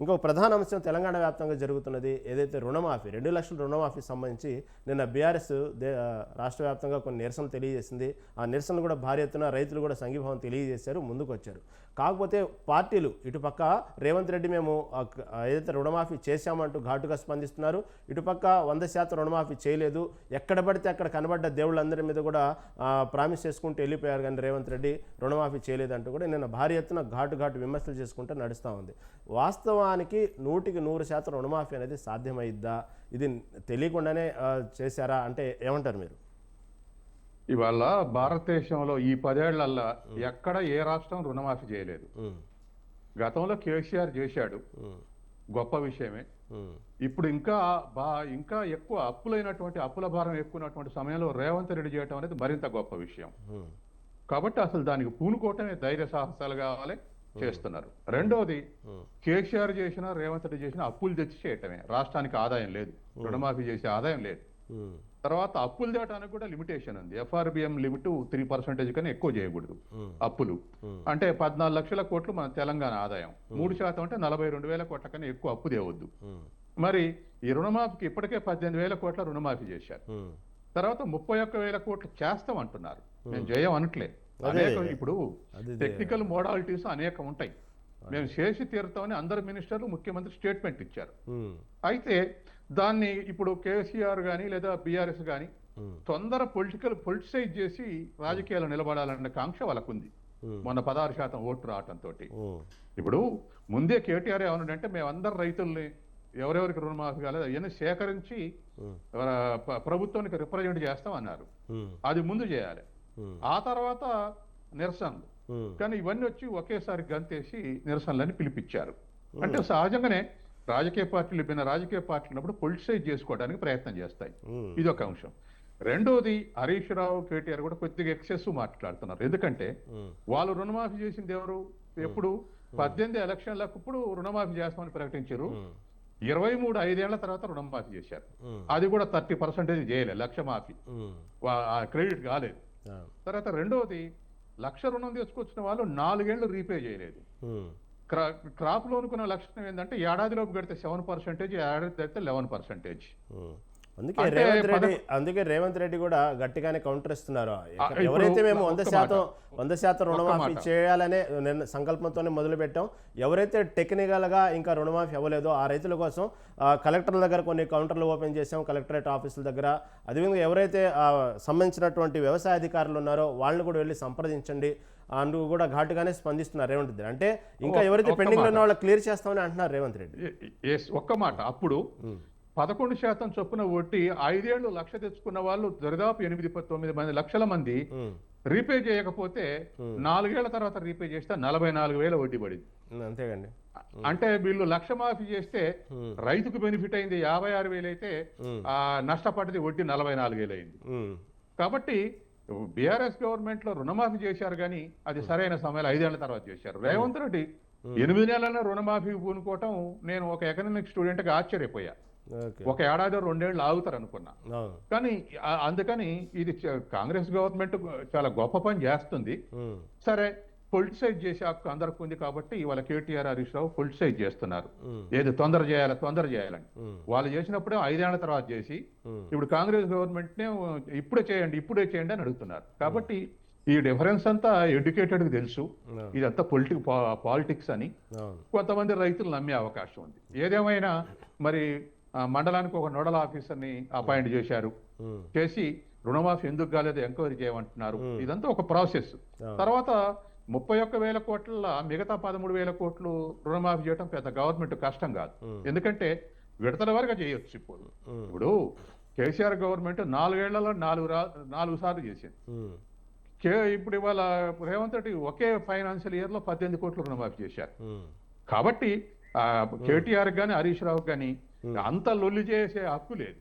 ఇంకో ప్రధాన అంశం తెలంగాణ వ్యాప్తంగా జరుగుతున్నది ఏదైతే రుణమాఫీ రెండు లక్షల రుణమాఫీ సంబంధించి నిన్న బీఆర్ఎస్ దే రాష్ట్ర వ్యాప్తంగా కొన్ని నిరసనలు తెలియజేసింది. ఆ నిరసనలు కూడా భారీ ఎత్తున రైతులు కూడా సంఘీభావం తెలియజేశారు ముందుకు వచ్చారు కాకపోతే పార్టీలు ఇటుపక్క రేవంత్ రెడ్డి మేము ఏదైతే రుణమాఫీ చేశామంటూ ఘాటుగా స్పందిస్తున్నారు ఇటుపక్క వంద శాతం రుణమాఫీ చేయలేదు. ఎక్కడ పడితే అక్కడ కనబడ్డ దేవుళ్ళందరి మీద కూడా ప్రామిస్ చేసుకుంటూ వెళ్ళిపోయారు కానీ రేవంత్ రెడ్డి రుణమాఫీ చేయలేదంటూ కూడా నిన్న భారీ ఎత్తున ఘాటు ఘాటు విమర్శలు చేసుకుంటూ నడుస్తూ ఉంది. వాస్తవానికి నూటికి నూరు శాతం రుణమాఫీ అనేది సాధ్యమైద్దా? ఇది తెలియకుండానే చేశారా? అంటే ఏమంటారు మీరు? ఇవాళ భారతదేశంలో ఈ పదేళ్ళల్లా ఎక్కడ ఏ రాష్ట్రం రుణమాఫీ చేయలేదు. గతంలో కేసీఆర్ చేశాడు. గొప్ప విషయమే. ఇప్పుడు ఇంకా బా ఇంకా ఎక్కువ అప్పులైనటువంటి అప్పుల భారం ఎక్కువైనటువంటి సమయంలో రేవంత్ రెడ్డి చేయడం అనేది మరింత గొప్ప విషయం. కాబట్టి అసలు దానికి పూనుకోవటమే ధైర్య సాహసాలు కావాలి. చేస్తున్నారు. రెండోది కేసీఆర్ చేసిన రేవంత్ రెడ్డి చేసిన అప్పులు తెచ్చి చేయటమే. రాష్ట్రానికి ఆదాయం లేదు. రుణమాఫీ చేసే ఆదాయం లేదు. తర్వాత అప్పులు తేవడానికి కూడా లిమిటేషన్ ఉంది. ఎఫ్ఆర్బిఎం లిమిట్ త్రీ పర్సెంటేజ్ కన్నా ఎక్కువ చేయకూడదు అప్పులు. అంటే పద్నాలుగు లక్షల కోట్లు మన తెలంగాణ ఆదాయం. మూడు శాతం అంటే నలభై రెండు వేల కోట్ల కన్నా ఎక్కువ అప్పు తేవద్దు. మరి ఈ రుణమాఫీకి ఇప్పటికే పద్దెనిమిది వేల కోట్ల రుణమాఫీ చేశారు. తర్వాత ముప్పై ఒక్క వేల కోట్లు చేస్తాం అంటున్నారు మేము. చేయం అనట్లే. అదే. అనేక ఇప్పుడు టెక్నికల్ మోడాలిటీస్ అనేకం ఉంటాయి. మేము చేసి తీరుతామని అందరు మినిస్టర్లు ముఖ్యమంత్రి స్టేట్మెంట్ ఇచ్చారు. అయితే దాన్ని ఇప్పుడు కేసీఆర్ కానీ లేదా బీఆర్ఎస్ కానీ తొందర పొలిటికల్ పొలిటిసైజ్ చేసి రాజకీయాలు నిలబడాలన్న కాంక్ష వాళ్ళకుంది. మొన్న పదహారు శాతం ఓట్లు రావటంతో ఇప్పుడు ముందే కేటీఆర్ ఏమన్నాడంటే మేమందరం రైతుల్ని ఎవరెవరికి రుణమాఫీ కాలేదు అవన్నీ సేకరించి ప్రభుత్వానికి రిప్రజెంట్ చేస్తాం అన్నారు అది ముందు చేయాలి. ఆ తర్వాత నిరసనలు. ఉమ్, కానీ ఇవన్నీ వచ్చి ఒకేసారి గంతేసి నిరసనలని పిలిపించారు. అంటే సహజంగానే రాజకీయ పార్టీలు భిన్న రాజకీయ పార్టీలు ఉన్నప్పుడు పొలిటిసైజ్ చేసుకోవడానికి ప్రయత్నం చేస్తాయి. ఇది ఒక అంశం. రెండోది హరీష్ రావు కేటీఆర్ కూడా కొద్దిగా ఎక్సెస్ మాట్లాడుతున్నారు. ఎందుకంటే వాళ్ళు రుణమాఫీ చేసింది ఎవరు? ఎప్పుడు? పద్దెనిమిది ఎలక్షన్లకు ఇప్పుడు రుణమాఫీ చేస్తామని ప్రకటించారు. ఇరవై మూడు ఐదేళ్ళ తర్వాత రుణమాఫీ చేశారు. అది కూడా థర్టీ పర్సెంటేజ్ చేయలేదు. లక్ష మాఫీ. క్రెడిట్ కాలేదు. తర్వాత రెండోది లక్ష రుణం తీసుకొచ్చిన వాళ్ళు నాలుగేళ్ళు రీపే చేయలేదు. క్రాప్ లోనుకున్న లక్షణం ఏంటంటే ఏడాదిలోపు కడితే సెవెన్ పర్సెంటేజ్ ఏడాది కడితే లెవెన్ పర్సెంటేజ్. అందుకే రేవంత్ రెడ్డి అందుకే రేవంత్ రెడ్డి కూడా గట్టిగానే కౌంటర్ ఇస్తున్నారు. ఎవరైతే మేము వంద శాతం. వంద శాతం రుణమాఫీ. చేయాలనే సంకల్పంతోనే మొదలు పెట్టాం ఎవరైతే టెక్నికల్గా ఇంకా రుణమాఫీ అవ్వలేదో ఆ రైతుల కోసం కలెక్టర్ల దగ్గర కొన్ని కౌంటర్లు ఓపెన్ చేసాం కలెక్టరేట్ ఆఫీసుల దగ్గర. అదేవిధంగా ఎవరైతే సంబంధించినటువంటి వ్యవసాయ అధికారులు ఉన్నారో వాళ్ళని కూడా వెళ్ళి సంప్రదించండి అందుకు కూడా ఘాటుగానే స్పందిస్తున్నారు రేవంత్ రెడ్డి. అంటే ఇంకా ఎవరైతే పెండింగ్. ఉన్న వాళ్ళు క్లియర్ చేస్తామని అంటున్నారు రేవంత్ రెడ్డి. ఒక్క మాట. అప్పుడు పదకొండు శాతం చొప్పున వడ్డీ ఐదేళ్ళు లక్ష తెచ్చుకున్న వాళ్ళు దరిదాపు ఎనిమిది తొమ్మిది మంది లక్షల మంది రీపే చేయకపోతే నాలుగేళ్ళ తర్వాత రీపే చేస్తే నలభై నాలుగు వేల వడ్డీ పడింది. ఉమ్, అంతేగండి. అంటే వీళ్ళు లక్ష మాఫీ చేస్తే రైతుకు బెనిఫిట్ అయింది యాభై ఆరు వేలు అయితే ఆ నష్టపడ్డది వడ్డీ నలభై నాలుగు వేలు అయింది. కాబట్టి బీఆర్ఎస్ గవర్నమెంట్లో రుణమాఫీ చేశారు కానీ అది సరైన సమయంలో ఐదేళ్ళ తర్వాత చేశారు. రేవంత్ రెడ్డి ఎనిమిది నెలల రుణమాఫీ పూనుకోవటం నేను ఒక ఎకనామిక్ స్టూడెంట్గా ఆశ్చర్యపోయా. ఒక ఏడాది రెండేళ్ళు ఆగుతారు అనుకున్నా కానీ అందుకని ఇది కాంగ్రెస్ గవర్నమెంట్ చాలా గొప్ప పని చేస్తుంది. సరే పొలిటిసైజ్ చేసే హక్కు అందరికి ఉంది కాబట్టి ఇవాళ కేటీఆర్ హరీష్ రావు పొలిటిసైజ్ చేస్తున్నారు. ఏది తొందర చేయాలి తొందర చేయాలని. వాళ్ళు చేసినప్పుడే ఐదేళ్ళ తర్వాత చేసి ఇప్పుడు కాంగ్రెస్ గవర్నమెంట్ నే ఇప్పుడే చేయండి ఇప్పుడే చేయండి అని అడుగుతున్నారు. కాబట్టి ఈ డిఫరెన్స్ అంతా ఎడ్యుకేటెడ్కి తెలుసు ఇదంతా పొలిటిక్ పాలిటిక్స్ అని. కొంతమంది రైతులు నమ్మే అవకాశం ఉంది. ఏదేమైనా మరి మండలానికి ఒక నోడల్ ఆఫీసర్ని అపాయింట్ చేశారు. చేసి రుణమాఫీ ఎందుకు కాలేదు ఎంక్వైరీ చేయమంటున్నారు. ఇదంతా ఒక ప్రాసెస్. తర్వాత ముప్పై ఒక్క వేల కోట్ల మిగతా పదమూడు వేల కోట్లు రుణమాఫీ చేయడం పెద్ద గవర్నమెంట్ కష్టం కాదు. ఎందుకంటే విడతల వరకు చేయొచ్చు ఇప్పుడు. ఇప్పుడు కేసీఆర్ గవర్నమెంట్ నాలుగేళ్ళలో నాలుగు నాలుగు సార్లు చేసింది. ఇప్పుడు ఇవాళ రేవంత్ రెడ్డి ఒకే ఫైనాన్షియల్ ఇయర్లో పద్దెనిమిది కోట్లు రుణమాఫీ చేశారు. కాబట్టి కేటీఆర్ గాని హరీష్ రావు గాని అంత లొల్లి చేసే హక్కు లేదు.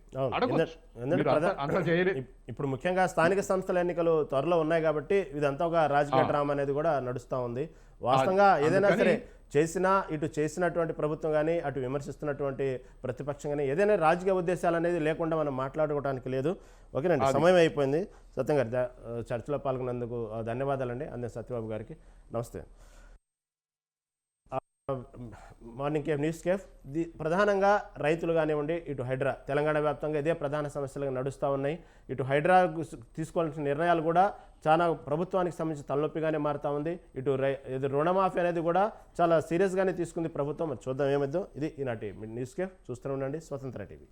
ఇప్పుడు ముఖ్యంగా స్థానిక సంస్థల ఎన్నికలు త్వరలో ఉన్నాయి కాబట్టి ఇదంతా ఒక రాజకీయ. డ్రామా అనేది కూడా నడుస్తూ ఉంది. వాస్తవంగా ఏదైనా సరే చేసినా ఇటు చేసినటువంటి ప్రభుత్వం కానీ అటు విమర్శిస్తున్నటువంటి ప్రతిపక్షం కానీ ఏదైనా రాజకీయ ఉద్దేశాలు అనేది లేకుండా మనం మాట్లాడుకోవడానికి లేదు. ఓకేనండి సమయం అయిపోయింది. సత్యం గారి చర్చలో పాల్గొన్నందుకు ధన్యవాదాలండి. అందే సత్యబాబు గారికి. నమస్తే. Morning cafe news cafe. The ప్రధానంగా రైతులు కానివ్వండి ఇటు హైడ్రా. తెలంగాణ వ్యాప్తంగా ఇదే ప్రధాన సమస్యలుగా నడుస్తూ ఉన్నాయి. ఇటు హైడ్రా తీసుకోవాల్సిన నిర్ణయాలు కూడా చాలా ప్రభుత్వానికి సంబంధించి తలనొప్పిగానే మారుతూ ఉంది. ఇటు రై ఇది రుణమాఫీ అనేది కూడా చాలా సీరియస్గానే తీసుకుంది ప్రభుత్వం. చూద్దాం ఏమైందో. ఇది ఈనాటి న్యూస్ కేఫ్. చూస్తూనే ఉండండి. స్వతంత్ర టీవీ.